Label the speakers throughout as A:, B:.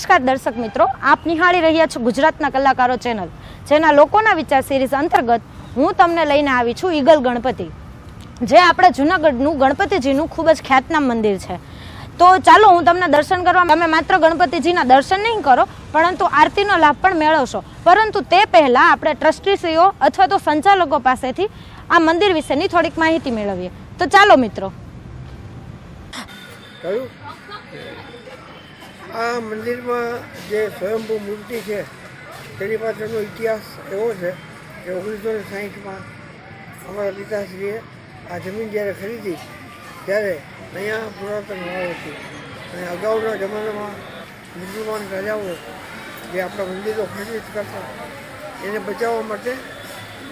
A: નમસ્કાર દર્શક મિત્રો, આપ નિહાળી રહ્યા છો ગુજરાતના કલાકારો ચેનલ. જેના લોકોના વિચાર સિરીઝ અંતર્ગત હું તમને લઈને આવી છું ઈગલ ગણપતિ. જે આપણે જૂનાગઢનું ગણપતિજીનું ખૂબ જ ખ્યાતનામ મંદિર છે. તો ચાલો હું તમને દર્શન કરવા તમે માત્ર ગણપતિજીના દર્શન નહીં કરો, પરંતુ આરતીનો લાભ પણ મેળવશો. પરંતુ તે પહેલાં આપણે ટ્રસ્ટીશ્રીઓ અથવા તો સંચાલકો પાસેથી આ મંદિર વિશેની થોડીક માહિતી મેળવીએ. તો ચાલો મિત્રો.
B: કયું? આ મંદિરમાં જે સ્વયંભૂ મૂર્તિ છે, તેની પાછળનો ઇતિહાસ એવો છે કે ઓગણીસો ને સાહીઠમાં અમારા પિતાશ્રીએ આ જમીન જ્યારે ખરીદી, ત્યારે અહીંયા પુરાતન વાવ હતી. અને અગાઉના જમાનામાં મુસલમાન રાજાઓ જે આપણા મંદિરો ખરીદ કરતા, એને બચાવવા માટે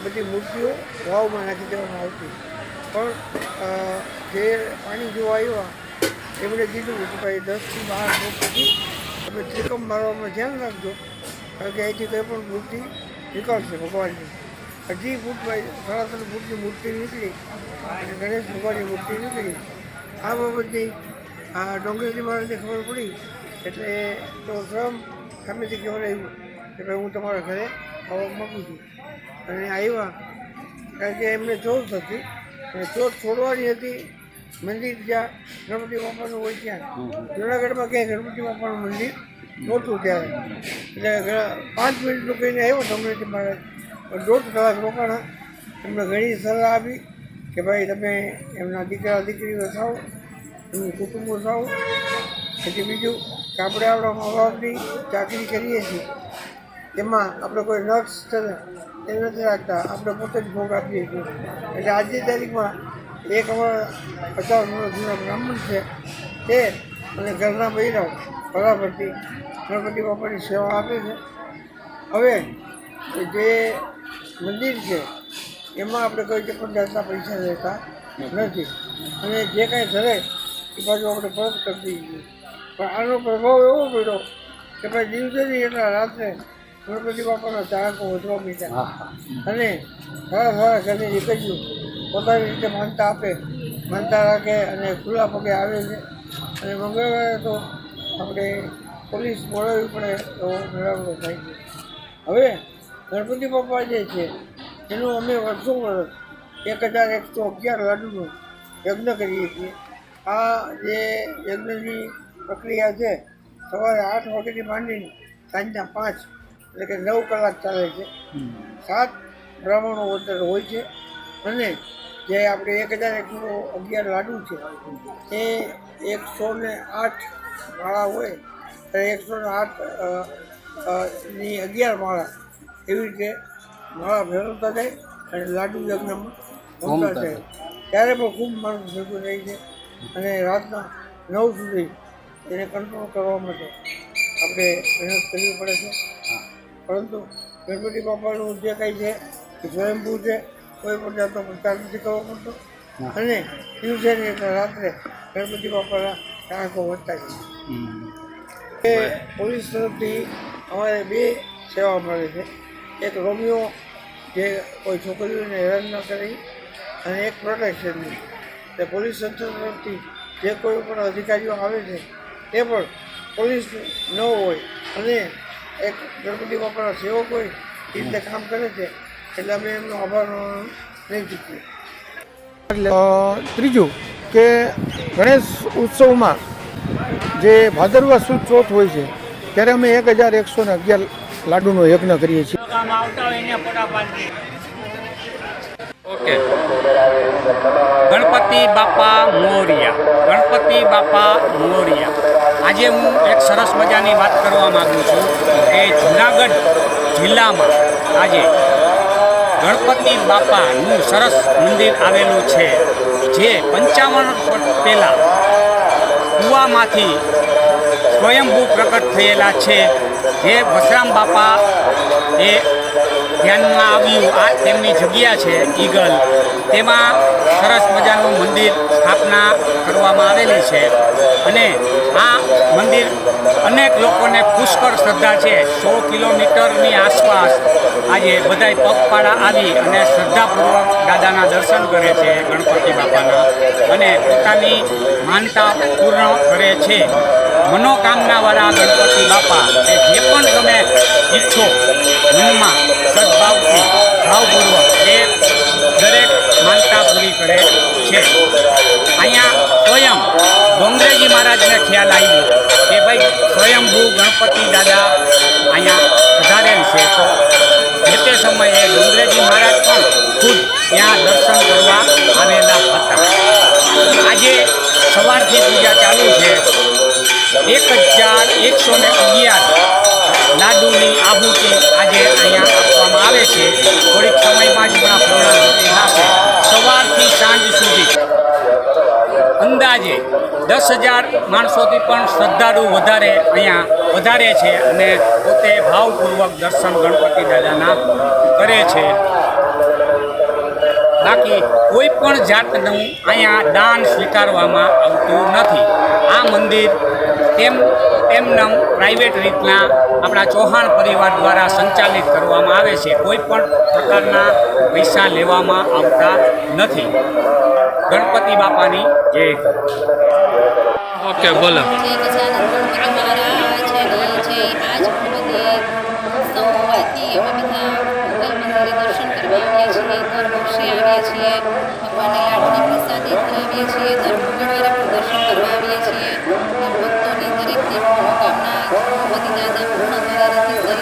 B: બધી મૂર્તિઓ વાવમાં નાખી દેવામાં આવતી. પણ જે પાણી જોવા આવ્યા એમણે કીધું કે ભાઈ દસથી બાર ફૂટ સુધી તમે ત્રિકમ મારવામાં ધ્યાન રાખજો. કારણ કે અહીંથી કંઈ પણ મૂર્તિ નીકળશે ભગવાનની. અઢી ફૂટમાં સાડા ત્રણ ફૂટની મૂર્તિ નીકળી, અને ગણેશ ભગવાનની મૂર્તિ નીકળી. આ બાબતની આ ડોંગરેજી મહારાજને ખબર પડી, એટલે તો શ્રમ સામેથી કહેવાયું કે ભાઈ હું તમારા ઘરે આવવા માગું છું. અને આવ્યા. કારણ કે એમને ચોટ હતી અને ચોટ છોડવાની હતી મંદિર જ્યાં ગણપતિ બાપાનું હોય ત્યાં. જુનાગઢમાં ક્યાંય ગણપતિ બાપાનું મંદિર નહોતું ત્યારે એટલે પાંચ મિનિટનું કહીને આવ્યો મહારાજ પણ દોઢ કલાક રોકાણા. એમને ઘણી સલાહ આપી કે ભાઈ તમે એમના દીકરા, દીકરીઓ થાવ એમનું કુટુંબો થાવ પછી બીજું કે આપણે આપણા મા બાપની ચાકરી કરીએ છીએ. એમાં આપણે કોઈ નક્ષ છે એ નથી રાખતા. આપણે પોતે જ ભોગ આપીએ છીએ. એટલે આજની તારીખમાં એક અમારા પચાસ વર્ષ જૂના બ્રાહ્મણ છે. તે અને ઘરના બૈરાવ બરાબરથી ગણપતિ બાપાની સેવા આપે છે. હવે જે મંદિર છે એમાં આપણે કોઈ કે પણ જાતના પૈસા લેતા નથી. અને જે કાંઈ ધરે એ બાજુ આપણે પરત કરી દઈએ પણ આનો પ્રભાવ એવો પડ્યો કે ભાઈ દિવસે નહીં એટલા રાત્રે ગણપતિ બાપાના ચાહકો વધવા મીઠા અને સારા સારા ઘરની નીકળ્યું પોતાની રીતે માનતા આપે માનતા રાખે અને ખુલ્લા પગે આવે છે. અને મંગળવારે તો આપણે પોલીસ બોલાવવી પડે તો મેળાવડો થાય છે. હવે ગણપતિ બાપા જે છે એનું અમે વર્ષો વર્ષ એક હજાર એકસો અગિયાર લાડુનું યજ્ઞ કરીએ છીએ. આ જે યજ્ઞની પ્રક્રિયા છે સવારે આઠ વાગ્યાથી માંડીને સાંજના પાંચ એટલે કે નવ કલાક ચાલે છે. સાત બ્રાહ્મણો વતર હોય છે. અને જે આપણે એક હજાર એકસો અગિયાર લાડુ છે એ એકસો ને આઠ માળા હોય તો એકસો ને આઠની અગિયાર માળા એવી રીતે માળા ફેરવતા જાય અને લાડુ યજ્ઞમાં હોમતા જાય. ત્યારે પણ ખૂબ માણસ ભેગું થાય છે અને રાતના નવ સુધી એને કંટ્રોલ કરવા માટે આપણે મહેનત કરવી પડે છે. પરંતુ ગણપતિ બાપાનું જે કંઈ છે એ સ્વયંભૂ છે કોઈ પણ જાતનો પ્રચાર નથી કરવો પડતો. અને દિવસે રાત્રે ગણપતિ બાપાના ટાંકો વધતા છે એ પોલીસ તરફથી અમારે બે સેવા મળે છે. એક રોમિયો જે કોઈ છોકરીઓને હેરાન ન કરી અને એક પ્રોટેક્શનની તે પોલીસ તંત્ર તરફથી જે કોઈ પણ અધિકારીઓ આવે છે તે પણ પોલીસ ન હોય અને એક ગણપતિ બાપાના સેવક હોય એ રીતે કામ કરે છે. એટલે અમે એમનો આભાર નહીં ચૂકીએ
C: એટલે ત્રીજું કે ગણેશ ઉત્સવમાં જે ભાદરવા સુદ ચોથ હોય છે ત્યારે અમે એક હજાર એકસો ને અગિયાર લાડુનો યજ્ઞ કરીએ છીએ.
D: ઓકે. ગણપતિ બાપા મોરિયા. ગણપતિ બાપા મોરિયા. આજે હું એક સરસ મજાની વાત કરવા માગું છું કે જુનાગઢ જિલ્લામાં આજે ગણપતિ બાપાનું સરસ મંદિર આવેલું છે, જે પંચાવન પહેલાં કૂવામાંથી સ્વયંભૂ પ્રકટ થયેલા છે. જે વસરામ બાપા એ ધ્યાનમાં આવ્યું. આ તેમની જગ્યા છે ઈગલ. તેમાં સરસ મજાનું મંદિર સ્થાપના કરવામાં આવેલી છે. અને આ મંદિર અનેક લોકોને પુષ્કળ શ્રદ્ધા છે. સો કિલોમીટરની આસપાસ આજે બધાય પગપાળા આવી અને શ્રદ્ધાપૂર્વક દાદાના દર્શન કરે છે ગણપતિ બાપાના. અને પોતાની માનતા પૂર્ણ કરે છે. મનોકામનાવાળા ગણપતિ બાપા. જે પણ તમે ઈચ્છો મનમાં સદભાવથી ભાવપૂર્વક એ દરેક માનતા પૂરી કરે છે. અહીંયા સ્વયં ડોંગરેજી મહારાજને ખ્યાલ આવ્યો કે ભાઈ સ્વયંભૂ ગણપતિ દાદા અહીંયા વધારેલ છે. તો જે તે સમયે ડોંગરેજી મહારાજ પણ ખુદ ત્યાં દર્શન કરવા આવેલા હતા. આજે સવારથી પૂજા ચાલુ છે. એક હજાર એકસો ને અગિયાર લાડુની આહુતિ આજે અહીંયા આપવામાં આવે છે. થોડીક સમયમાં જ પૂર્ણાહુતિ થશે સવારથી સાંજ સુધી. અંદાજે દસ હજાર માણસોથી પણ શ્રદ્ધાળુ વધારે અહીંયા વધારે છે અને પોતે ભાવપૂર્વક દર્શન ગણપતિ દાદાના કરે છે. બાકી કોઈ પણ જાતનું અહીંયા દાન સ્વીકારવામાં આવતું નથી. આ મંદિર તેમ એમનામ પ્રાઇવેટ રીતના આપણા ચૌહાણ પરિવાર દ્વારા સંચાલિત કરવામાં આવે છે. કોઈ પણ પ્રકારના પૈસા લેવામાં આવતા નથી. ગણપતિ બાપાની જય
E: ઓકે બોલો.
F: ભગવાનને લાડુની પ્રસાદી ધરાવીએ છીએ. દર મંગળવારે પણ मदीना मदीना